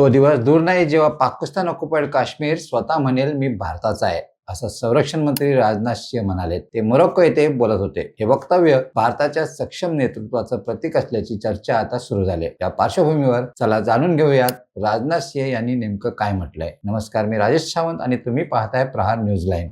तो दिवस दूर नाही जेव्हा पाकिस्तान ऑक्युपाईड काश्मीर स्वतः म्हणेल मी भारताचा आहे असं संरक्षण मंत्री राजनाथ सिंह म्हणाले. ते मोरक्को येथे बोलत होते. हे वक्तव्य भारताच्या सक्षम नेतृत्वाचं प्रतीक असल्याची चर्चा आता सुरू झाली. आहे. या पार्श्वभूमीवर चला जाणून घेऊयात राजनाथ सिंह यांनी नेमकं काय म्हटलंय. नमस्कार मी राजेश सावंत आणि तुम्ही पाहताय प्रहार न्यूज लाईन.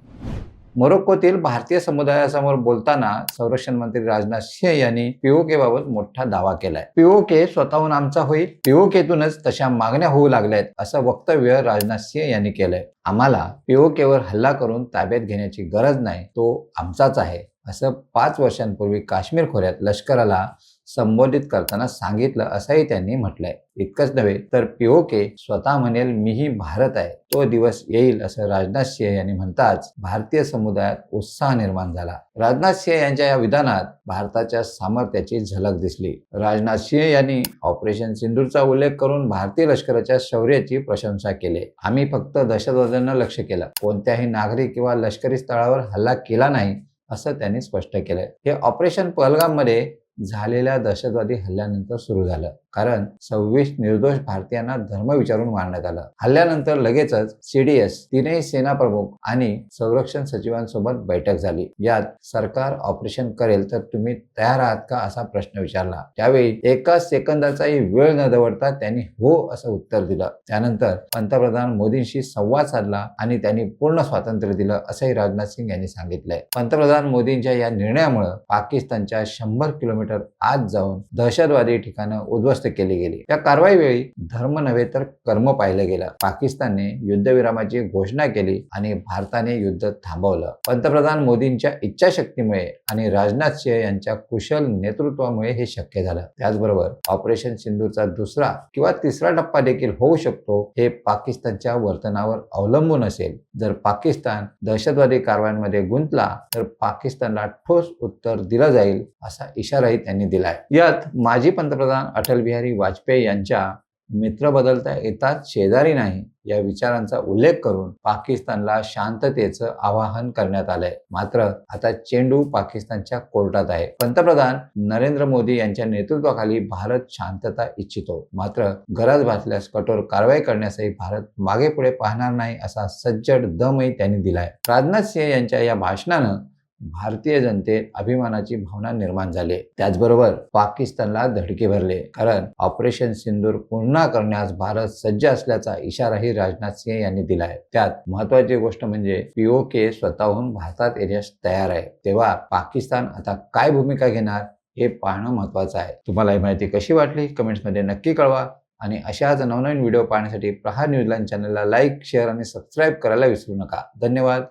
मोरोक्कोतील भारतीय समुदायासमोर बोलताना संरक्षण मंत्री राजनाथ सिंह यांनी पीओके बाबत मोठा दावा केलाय. पीओके स्वतःहून आमचा होईल पीओकेतूनच तशा मागण्या होऊ लागल्यात असं वक्तव्य राजनाथ सिंह यांनी केलंय. आम्हाला पीओकेवर हल्ला करून ताब्यात घेण्याची गरज नाही तो आमचाच आहे असं पाच वर्षांपूर्वी काश्मीर खोऱ्यात लष्कराला संबोधित करताना सांगितलं असंही त्यांनी म्हटलंय. इतकंच नव्हे तर पीओके स्वतः म्हणेल मीही भारत आहे. तो दिवस येईल असं राजनाथ सिंह यांनी म्हणताच भारतीय समुदायात उत्साह निर्माण झाला. राजनाथ सिंह यांच्या या विधानात भारताच्या सामर्थ्याची झलक दिसली. राजनाथ सिंह यांनी ऑपरेशन सिंधूरचा उल्लेख करून भारतीय लष्कराच्या शौर्याची प्रशंसा केली. आम्ही फक्त दहशतवाद्यांना लक्ष केलं. कोणत्याही नागरिक किंवा लष्करी स्थळावर हल्ला केला नाही असं त्यांनी स्पष्ट केलंय. हे ऑपरेशन पहलगाममध्ये झालेल्या दहशतवादी हल्ल्यानंतर सुरू झालं. कारण सव्वीस निर्दोष भारतीयांना धर्म विचारून मारण्यात आलं. हल्ल्यानंतर लगेचच सीडीएस तीनही सेना प्रमुख आणि संरक्षण सचिवांसोबत बैठक झाली. यात सरकार ऑपरेशन करेल तर तुम्ही तयार आहात का असा प्रश्न विचारला. त्यावेळी एका सेकंदाचाही वेळ न दवडता त्यांनी हो असं उत्तर दिलं. त्यानंतर पंतप्रधान मोदींशी संवाद साधला आणि त्यांनी पूर्ण स्वातंत्र्य दिलं असंही राजनाथ सिंग यांनी सांगितलंय. पंतप्रधान मोदींच्या या निर्णयामुळे पाकिस्तानच्या शंभर किलोमीटर आत जाऊन दहशतवादी ठिकाणं उद्ध्वस्त बंदोबस्त केले गेले. या कारवाईवेळी धर्म नव्हे तर कर्म पाहिलं गेलं. पाकिस्तानने युद्धविरामाची घोषणा केली आणि भारताने युद्ध थांबवलं. पंतप्रधान मोदींच्या इच्छाशक्तीमुळे आणि राजनाथ सिंह यांच्या कुशल नेतृत्वामुळे हे शक्य झालं. त्याचबरोबर ऑपरेशन सिंधूचा दुसरा किंवा तिसरा टप्पा देखील होऊ शकतो हे पाकिस्तानच्या वर्तनावर अवलंबून असेल. जर पाकिस्तान दहशतवादी कारवायांमध्ये गुंतला तर पाकिस्तानला ठोस उत्तर दिलं जाईल असा इशाराही त्यांनी दिलाय. यात माजी पंतप्रधान अटल अटलबिहारी वाजपेयी यांच्या मित्र बदलता येतात शेजारी नाही या विचारांचा उल्लेख करून पाकिस्तानला शांततेचं आवाहन करण्यात आलंय. मात्र आता चेंडू पाकिस्तानच्या कोर्टात आहे. पंतप्रधान नरेंद्र मोदी यांच्या नेतृत्वाखाली भारत शांतता इच्छितो. मात्र गरज भासल्यास कठोर कारवाई करण्यासही भारत मागे पुढे पाहणार नाही असा सज्जड दमही त्यांनी दिलाय. राजनाथ सिंह यांच्या या भाषणानं भारतीय जनतेत अभिमानाची भावना निर्माण झाली. त्याचबरोबर पाकिस्तानला धडके भरले. कारण ऑपरेशन सिंदूर पुन्हा करण्यास भारत सज्ज असल्याचा इशाराही राजनाथ सिंह यांनी दिलाय त्यात महत्वाची गोष्ट म्हणजे पीओके स्वतःहून भारतात येण्यास तयार आहे. तेव्हा पाकिस्तान आता काय भूमिका घेणार हे पाहणं महत्वाचं आहे. तुम्हाला ही माहिती कशी वाटली? कमेंट्समध्ये नक्की कळवा. आणि अशाच नवनवीन व्हिडिओ पाहण्यासाठी प्रहार न्यूजलाईन चॅनलला लाईक शेअर आणि सबस्क्राईब करायला विसरू नका. धन्यवाद.